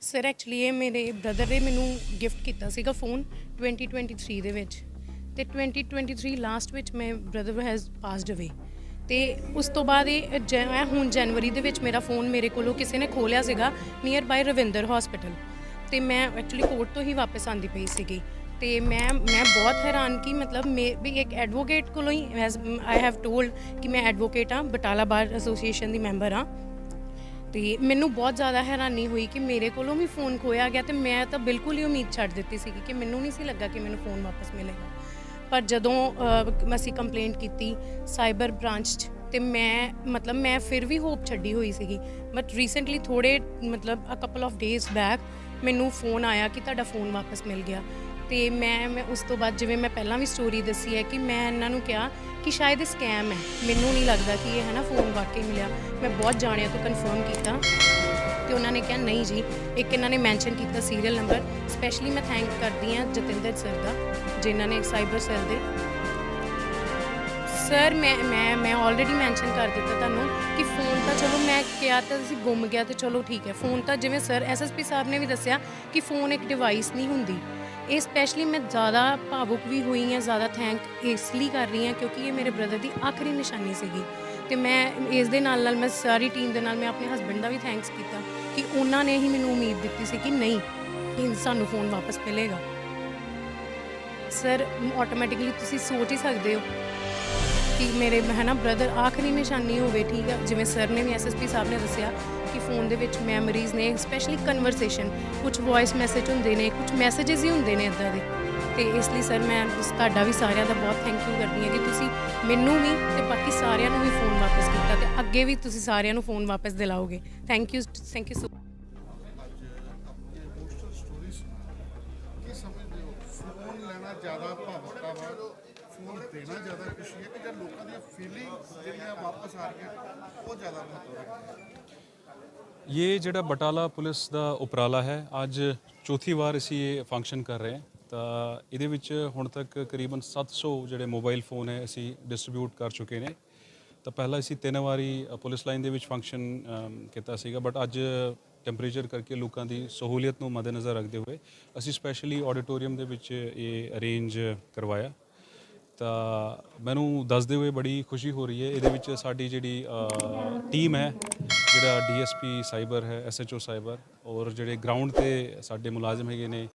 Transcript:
Sir actually ਇਹ ਮੇਰੇ brother ਨੇ ਮੈਨੂੰ ਗਿਫਟ ਕੀਤਾ ਸੀਗਾ ਫੋਨ 2023 ਦੇ ਵਿੱਚ। ਤੇ 2023 ਲਾਸਟ ਵਿੱਚ ਮੈਂ ਬ੍ਰਦਰ ਹੈਜ਼ ਪਾਸਡ ਅਵੇ ਤੇ ਉਸ ਤੋਂ ਬਾਅਦ ਇਹ ਜੈ- ਹੁਣ ਜਨਵਰੀ ਦੇ ਵਿੱਚ ਮੇਰਾ ਫੋਨ ਮੇਰੇ ਕੋਲੋਂ ਕਿਸੇ ਨੇ ਖੋਲਿਆ ਸੀਗਾ ਨੀਅਰ ਬਾਈ ਰਵਿੰਦਰ ਹਸਪੀਟਲ ਤੇ ਮੈਂ ਐਕਚੁਅਲੀ ਕੋਰਟ ਤੋਂ ਹੀ ਵਾਪਸ ਆਂਦੀ ਪਈ ਸੀਗੀ। ਤੇ ਮੈਂ ਮੈਂ ਬਹੁਤ ਹੈਰਾਨ ਕਿ ਮਤਲਬ ਮੈਂ ਵੀ ਇੱਕ ਐਡਵੋਕੇਟ ਕੋਲੋਂ ਹੀ ਆਈ ਹੈਵ ਟੋਲਡ ਕਿ ਮੈਂ ਐਡਵੋਕੇਟ ਹਾਂ, ਬਟਾਲਾ ਬਾਰ ਐਸੋਸੀਏਸ਼ਨ ਦੀ ਮੈਂਬਰ ਹਾਂ। ਤੇ ਮੈਨੂੰ ਬਹੁਤ ਜ਼ਿਆਦਾ ਹੈਰਾਨੀ ਹੋਈ ਕਿ ਮੇਰੇ ਕੋਲੋਂ ਵੀ ਫੋਨ ਖੋਇਆ ਗਿਆ ਤੇ ਮੈਂ ਤਾਂ ਬਿਲਕੁਲ ਹੀ ਉਮੀਦ ਛੱਡ ਦਿੱਤੀ ਸੀ ਕਿ ਮੈਨੂੰ ਨਹੀਂ ਸੀ ਲੱਗਾ ਕਿ ਮੈਨੂੰ ਫੋਨ ਵਾਪਸ ਮਿਲੇਗਾ। ਪਰ ਜਦੋਂ ਅਸੀਂ ਕੰਪਲੇਂਟ ਕੀਤੀ ਸਾਈਬਰ ਬ੍ਰਾਂਚ 'ਚ ਤੇ ਮੈਂ, ਮਤਲਬ ਮੈਂ ਫਿਰ ਵੀ ਹੋਪ ਛੱਡੀ ਹੋਈ ਸੀਗੀ। ਬਟ ਰੀਸੈਂਟਲੀ ਥੋੜੇ ਮਤਲਬ a couple of days back ਮੈਨੂੰ ਫੋਨ ਆਇਆ ਕਿ ਤੁਹਾਡਾ ਫੋਨ ਵਾਪਸ ਮਿਲ ਗਿਆ। ਤੇ ਮੈਂ ਮੈਂ ਉਸ ਤੋਂ ਬਾਅਦ ਜਿਵੇਂ ਮੈਂ ਪਹਿਲਾਂ ਵੀ ਸਟੋਰੀ ਦੱਸੀ ਹੈ ਕਿ ਮੈਂ ਇਹਨਾਂ ਨੂੰ ਕਿਹਾ ਕਿ ਸ਼ਾਇਦ ਇਹ ਸਕੈਮ ਹੈ। ਮੈਨੂੰ ਨਹੀਂ ਲੱਗਦਾ ਕਿ ਇਹ ਹੈ ਨਾ ਫੋਨ ਵਾਕਈ ਮਿਲਿਆ। ਮੈਂ ਬਹੁਤ ਜਾਣਿਆ ਤੋਂ ਕਨਫਰਮ ਕੀਤਾ। ਤੇ ਉਹਨਾਂ ਨੇ ਕਿਹਾ, ਨਹੀਂ ਜੀ, ਇੱਕ ਇਹਨਾਂ ਨੇ ਮੈਂਸ਼ਨ ਕੀਤਾ ਸੀਰੀਅਲ ਨੰਬਰ ਸਪੈਸ਼ਲੀ ਮੈਂ ਥੈਂਕ ਕਰਦੀ ਹਾਂ ਜਤਿੰਦਰ ਸਰ ਦਾ, ਜਿਨ੍ਹਾਂ ਨੇ ਸਾਈਬਰ ਸੈੱਲ ਦੇ ਸਰ ਮੈਂ ਮੈਂ ਮੈਂ ਆਲਰੇਡੀ ਮੈਂਸ਼ਨ ਕਰ ਦਿੱਤਾ ਤੁਹਾਨੂੰ ਕਿ ਫੋਨ ਤਾਂ ਚਲੋ ਮੈਂ ਕਿਹਾ ਤਾਂ ਸੀ ਗੁੰਮ ਗਿਆ ਤੇ ਚਲੋ ਠੀਕ ਹੈ। ਫੋਨ ਤਾਂ ਜਿਵੇਂ ਸਰ ਐਸਐਸਪੀ ਸਾਹਿਬ ਨੇ ਵੀ ਦੱਸਿਆ ਕਿ ਫੋਨ ਇੱਕ ਡਿਵਾਈਸ ਨਹੀਂ ਹੁੰਦੀ। ਇਹ ਸਪੈਸ਼ਲੀ ਮੈਂ ਜ਼ਿਆਦਾ ਭਾਵੁਕ ਵੀ ਹੋਈ ਹਾਂ, ਜ਼ਿਆਦਾ ਥੈਂਕ ਇਸ ਲਈ ਕਰ ਰਹੀ ਹਾਂ ਕਿਉਂਕਿ ਇਹ ਮੇਰੇ ਬ੍ਰਦਰ ਦੀ ਆਖਰੀ ਨਿਸ਼ਾਨੀ ਸੀਗੀ। ਤੇ ਮੈਂ ਇਸ ਦੇ ਨਾਲ ਨਾਲ ਮੈਂ ਸਾਰੀ ਟੀਮ ਦੇ ਨਾਲ ਮੈਂ ਆਪਣੇ ਹਸਬੰਡ ਦਾ ਵੀ ਥੈਂਕਸ ਕੀਤਾ ਕਿ ਉਹਨਾਂ ਨੇ ਹੀ ਮੈਨੂੰ ਉਮੀਦ ਦਿੱਤੀ ਸੀ ਕਿ ਨਹੀਂ ਕਿ ਸਾਨੂੰ ਫੋਨ ਵਾਪਸ ਮਿਲੇਗਾ। ਸਰ ਆਟੋਮੈਟਿਕਲੀ ਤੁਸੀਂ ਸੋਚ ਹੀ ਸਕਦੇ ਹੋ। ਕਿ ਮੇਰੇ ਹੈ ਨਾ ਬ੍ਰਦਰ ਆਖਰੀ ਨਿਸ਼ਾਨੀ ਹੋਵੇ, ਠੀਕ ਆ? ਜਿਵੇਂ ਸਰ ਨੇ ਵੀ ਐਸਐਸਪੀ ਸਾਹਿਬ ਨੇ ਦੱਸਿਆ ਕਿ ਫੋਨ ਦੇ ਵਿੱਚ ਮੈਮਰੀਜ਼ ਨੇ ਸਪੈਸ਼ਲੀ ਕਨਵਰਸੇਸ਼ਨ ਕੁਝ ਵੌਇਸ ਮੈਸੇਜ ਹੁੰਦੇ ਨੇ ਕੁਝ ਮੈਸੇजेस ਹੀ ਹੁੰਦੇ ਨੇ ਇਦਾਂ ਦੇ। ਤੇ ਇਸ ਲਈ ਸਰ ਮੈਂ ਤੁਹਾਡਾ ਵੀ ਸਾਰਿਆਂ ਦਾ ਬਹੁਤ ਥੈਂਕ ਯੂ ਕਰਦੀ ਹਾਂ ਕਿ ਤੁਸੀਂ ਮੈਨੂੰ ਵੀ ਤੇ ਬਾਕੀ ਸਾਰਿਆਂ ਨੂੰ ਵੀ ਫੋਨ ਵਾਪਸ ਕੀਤਾ ਤੇ ਅੱਗੇ ਵੀ ਤੁਸੀਂ ਸਾਰਿਆਂ ਨੂੰ ਫੋਨ ਵਾਪਸ ਦਿਲਾਓਗੇ। Thank you thank you so ਅੱਜ ਆਪਣੀ ਇਮੋਸ਼ਨਲ ਸਟੋਰੀ ਸੁਣਾ ਕੀ ਸਮਝਦੇ ਹੋ ਫੋਨ ਲੈਣਾ ਜ਼ਿਆਦਾ ਭਾਵੁਕਤਾ ਵਾ ਫੋਨ ਦੇਣਾ ਜ਼ਿਆਦਾ ਖੁਸ਼ੀ ਹੈ ਕਿ ਜਾਂ ਲੋਕਾਂ ਦੀਆਂ ਫੀਲਿੰਗ ਜਿਹੜੀਆਂ ਵਾਪਸ ਆ ਰਹੀਆਂ, ਉਹ ਜ਼ਿਆਦਾ ਮਹੱਤਵ ਰੱਖਦੀਆਂ ਇਹ ਜਿਹੜਾ ਬਟਾਲਾ ਪੁਲਿਸ ਦਾ ਉਪਰਾਲਾ ਹੈ, ਅੱਜ ਚੌਥੀ ਵਾਰ ਅਸੀਂ ਇਹ ਫੰਕਸ਼ਨ ਕਰ ਰਹੇ ਹਾਂ। ਤਾਂ ਇਹਦੇ ਵਿੱਚ ਹੁਣ ਤੱਕ ਕਰੀਬਨ 700 ਜਿਹੜੇ ਮੋਬਾਈਲ ਫੋਨ ਹੈ, ਅਸੀਂ ਡਿਸਟ੍ਰੀਬਿਊਟ ਕਰ ਚੁੱਕੇ ਨੇ। ਤਾਂ ਪਹਿਲਾਂ ਅਸੀਂ ਤਿੰਨ ਵਾਰੀ ਪੁਲਿਸ ਲਾਈਨ ਦੇ ਵਿੱਚ ਫੰਕਸ਼ਨ ਕੀਤਾ ਸੀਗਾ ਬਟ ਅੱਜ ਟੈਂਪਰੇਚਰ ਕਰਕੇ ਲੋਕਾਂ ਦੀ ਸਹੂਲੀਅਤ ਨੂੰ ਮੱਦੇਨਜ਼ਰ ਰੱਖਦੇ ਹੋਏ ਅਸੀਂ ਸਪੈਸ਼ਲੀ ਆਡੀਟੋਰੀਅਮ ਦੇ ਵਿੱਚ ਇਹ ਅਰੇਂਜ ਕਰਵਾਇਆ। ਤਾਂ ਮੈਨੂੰ ਦੱਸਦੇ ਹੋਏ ਬੜੀ ਖੁਸ਼ੀ ਹੋ ਰਹੀ ਹੈ। ਇਹਦੇ ਵਿੱਚ ਸਾਡੀ ਜਿਹੜੀ ਟੀਮ ਹੈ, ਜਿਹੜਾ ਡੀਐਸਪੀ ਸਾਈਬਰ ਹੈ ਐਸਐਚਓ ਸਾਈਬਰ ਔਰ ਜਿਹੜੇ ਗਰਾਊਂਡ ਤੇ ਸਾਡੇ ਮੁਲਾਜ਼ਮ ਹੈਗੇ ਨੇ